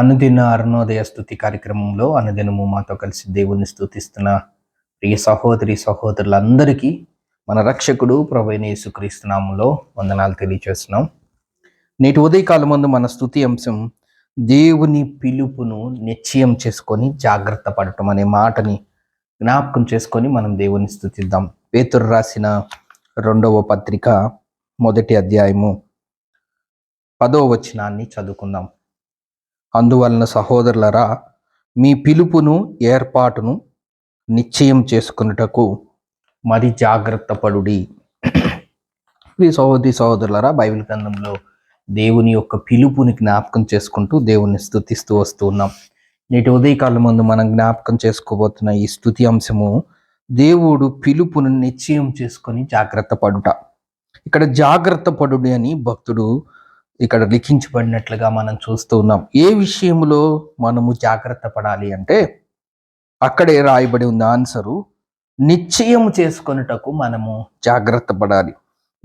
అనుదిన అరుణోదయ స్థుతి కార్యక్రమంలో అనుదినము మాతో కలిసి దేవుని స్థుతిస్తున్న ప్రియ సహోదరి సహోదరులందరికీ మన రక్షకుడు ప్రభైన యేసుక్రీస్తునామంలో వందనాలు తెలియచేస్తున్నాం. నేటి ఉదయకాలం ముందు మన స్థుతి అంశం దేవుని పిలుపును నిశ్చయం చేసుకొని జాగ్రత్త పడటం అనే మాటని జ్ఞాపకం చేసుకొని మనం దేవుని స్థుతిద్దాం పేతురు రాసిన రెండవ పత్రిక మొదటి అధ్యాయము పదో వచనాన్ని చదువుకుందాం. అందువలన సహోదరులరా మీ పిలుపును ఏర్పాటును నిశ్చయం చేసుకున్నటకు మరి జాగ్రత్త పడుడి. ప్రియ సహోదరి సహోదరులరా బైబిల్ గ్రంథంలో దేవుని యొక్క పిలుపుని జ్ఞాపకం చేసుకుంటూ దేవుని స్థుతిస్తూ వస్తూ ఉన్నాం. నేటి ఉదయకాలం ముందు మనం జ్ఞాపకం చేసుకోబోతున్న ఈ స్థుతి అంశము దేవుడు పిలుపును నిశ్చయం చేసుకొని జాగ్రత్త పడుట. ఇక్కడ జాగ్రత్త పడుడి అని భక్తుడు ఇక్కడ లిఖించబడినట్లుగా మనం చూస్తూ ఉన్నాం. ఏ విషయంలో మనము జాగ్రత్త పడాలి అంటే అక్కడే రాయబడి ఉన్న ఆన్సరు నిశ్చయం చేసుకొనుటకు మనము జాగ్రత్త పడాలి.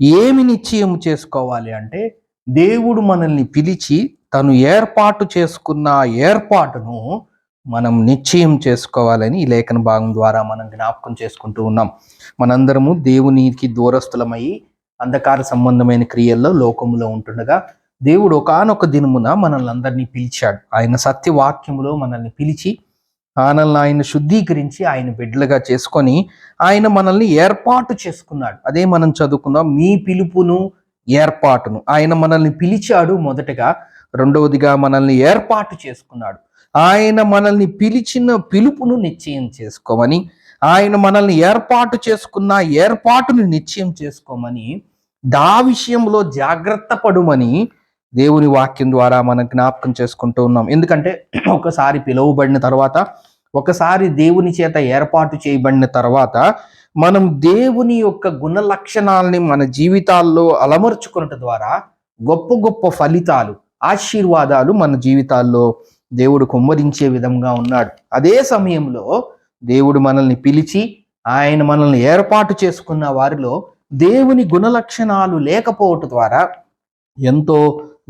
ఏమి నిశ్చయం చేసుకోవాలి అంటే దేవుడు మనల్ని పిలిచి తను ఏర్పాటు చేసుకున్న ఏర్పాటును మనం నిశ్చయం చేసుకోవాలని ఈ లేఖన భాగం ద్వారా మనం జ్ఞాపకం చేసుకుంటూ ఉన్నాం. మనందరము దేవునికి దూరస్థులమై అంధకార సంబంధమైన క్రియల్లో లోకములో ఉంటుండగా దేవుడు ఒకానొక దినమున మనల్ని అందరినీ పిలిచాడు. ఆయన సత్యవాక్యములో మనల్ని పిలిచి మనల్ని ఆయన శుద్ధీకరించి ఆయన బిడ్డలుగా చేసుకొని ఆయన మనల్ని ఏర్పాటు చేసుకున్నాడు. అదే మనం చదువుకున్నాం మీ పిలుపును ఏర్పాటును. ఆయన మనల్ని పిలిచాడు మొదటగా రెండవదిగా మనల్ని ఏర్పాటు చేసుకున్నాడు. ఆయన మనల్ని పిలిచిన పిలుపును నిశ్చయం చేసుకోమని ఆయన మనల్ని ఏర్పాటు చేసుకున్న ఏర్పాటును నిశ్చయం చేసుకోమని దా విషయంలో జాగ్రత్త పడుమని దేవుని వాక్యం ద్వారా మనం జ్ఞాపకం చేసుకుంటూ ఉన్నాం. ఎందుకంటే ఒకసారి పిలువబడిన తర్వాత ఒకసారి దేవుని చేత ఏర్పాటు చేయబడిన తర్వాత మనం దేవుని యొక్క గుణ లక్షణాలని మన జీవితాల్లో అలమర్చుకున్నట ద్వారా గొప్ప గొప్ప ఫలితాలు ఆశీర్వాదాలు మన జీవితాల్లో దేవుడు కుమ్మరించే విధంగా ఉన్నాడు. అదే సమయంలో దేవుడు మనల్ని పిలిచి ఆయన మనల్ని ఏర్పాటు చేసుకున్న వారిలో దేవుని గుణ లక్షణాలు లేకపోవటం ద్వారా ఎంతో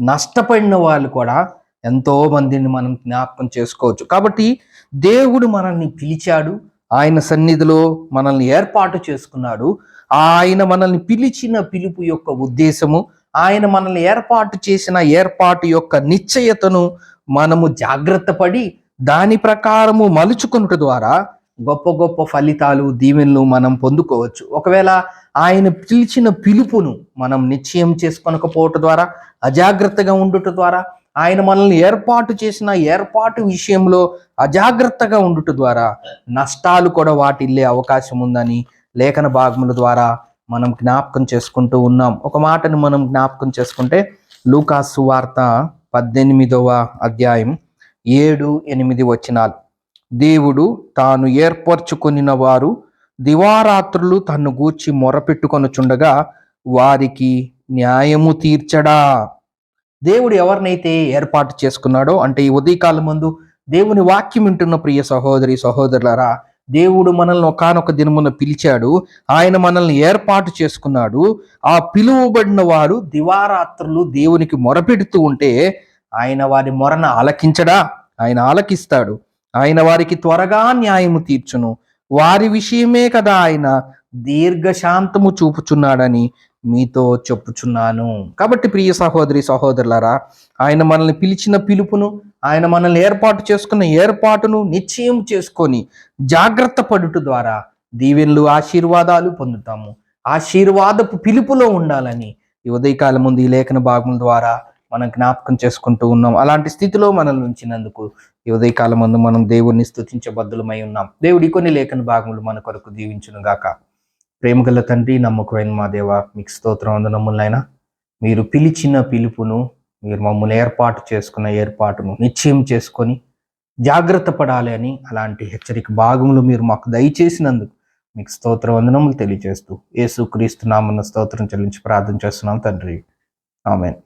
నష్టపడిన వాళ్ళు కూడా ఎంతో మందిని మనం జ్ఞాపకం చేసుకోవచ్చు. కాబట్టి దేవుడు మనల్ని పిలిచాడు. ఆయన సన్నిధిలో మనల్ని ఏర్పాటు చేసుకున్నాడు. ఆయన మనల్ని పిలిచిన పిలుపు యొక్క ఉద్దేశము ఆయన మనల్ని ఏర్పాటు చేసిన ఏర్పాటు యొక్క నిశ్చయతను మనము జాగ్రత్త పడి దాని ప్రకారము మలుచుకున్నట ద్వారా గొప్ప గొప్ప ఫలితాలు దీవెనలు మనం పొందుకోవచ్చు. ఒకవేళ ఆయన పిలిచిన పిలుపును మనం నిశ్చయం చేసుకొనకపోవటం ద్వారా అజాగ్రత్తగా ఉండుట ద్వారా ఆయన మనల్ని ఏర్పాటు చేసిన ఏర్పాటు విషయంలో అజాగ్రత్తగా ఉండుట ద్వారా నష్టాలు కూడా వాటిల్లే అవకాశం ఉందని లేఖన భాగముల ద్వారా మనం జ్ఞాపకం చేసుకుంటూ ఉన్నాం. ఒక మాటను మనం జ్ఞాపకం చేసుకుంటే లూకాసు వార్త పద్దెనిమిదవ అధ్యాయం ఏడు ఎనిమిది వచనాలు. దేవుడు తాను ఏర్పరచుకొనిన వారు దివారాత్రులు తన్ను గూర్చి మొరపెట్టుకొనుచుండగా వారికి న్యాయము తీర్చడా. దేవుడు ఎవరినైతే ఏర్పాటు చేసుకున్నాడో అంటే ఈ ఉదయకాలం ముందు దేవుని వాక్యం వింటున్న ప్రియ సహోదరి సహోదరులరా దేవుడు మనల్ని ఒకనొక దినమున పిలిచాడు ఆయన మనల్ని ఏర్పాటు చేసుకున్నాడు. ఆ పిలువబడిన వారు దివారాత్రులు దేవునికి మొరపెడుతూ ఉంటే ఆయన వారి మొరను ఆలకించడా? ఆయన ఆలకిస్తాడు. ఆయన వారికి త్వరగా న్యాయము తీర్చును. వారి విషయమే కదా ఆయన దీర్ఘశాంతము చూపుచున్నాడని మీతో చెప్పుచున్నాను. కాబట్టి ప్రియ సహోదరి సహోదరులారా ఆయన మనల్ని పిలిచిన పిలుపును ఆయన మనల్ని ఏర్పాటు చేసుకున్న ఏర్పాటును నిశ్చయం చేసుకొని జాగ్రత్త పడుట ద్వారా దీవెనలు ఆశీర్వాదాలు పొందుతాము. ఆశీర్వాదపు పిలుపులో ఉండాలని ఈ ముందు ఈ లేఖన భాగం ద్వారా మనం జ్ఞాపకం చేసుకుంటూ ఉన్నాం. అలాంటి స్థితిలో మనల్ని ఉంచినందుకు ఈ ఉదయకాలం ముందు మనం దేవుణ్ణి స్థుతించబద్ధులమై ఉన్నాం. దేవుడి కొన్ని లేఖన భాగములు మన కొరకు దీవించునుగాక ప్రేమగల తండ్రి నమ్మకమైన మా దేవ మీకు స్తోత్రం వందనములైనా మీరు పిలిచిన పిలుపును మీరు మమ్మల్ని ఏర్పాటు చేసుకున్న ఏర్పాటును నిశ్చయం చేసుకొని జాగ్రత్త పడాలి అని అలాంటి హెచ్చరిక భాగములు మీరు మాకు దయచేసినందుకు మీకు స్తోత్ర వందనములు తెలియజేస్తూ యేసు క్రీస్తు నామన్న స్తోత్రం చెల్లించి ప్రార్థన చేస్తున్నాం తండ్రి. ఆమెన్.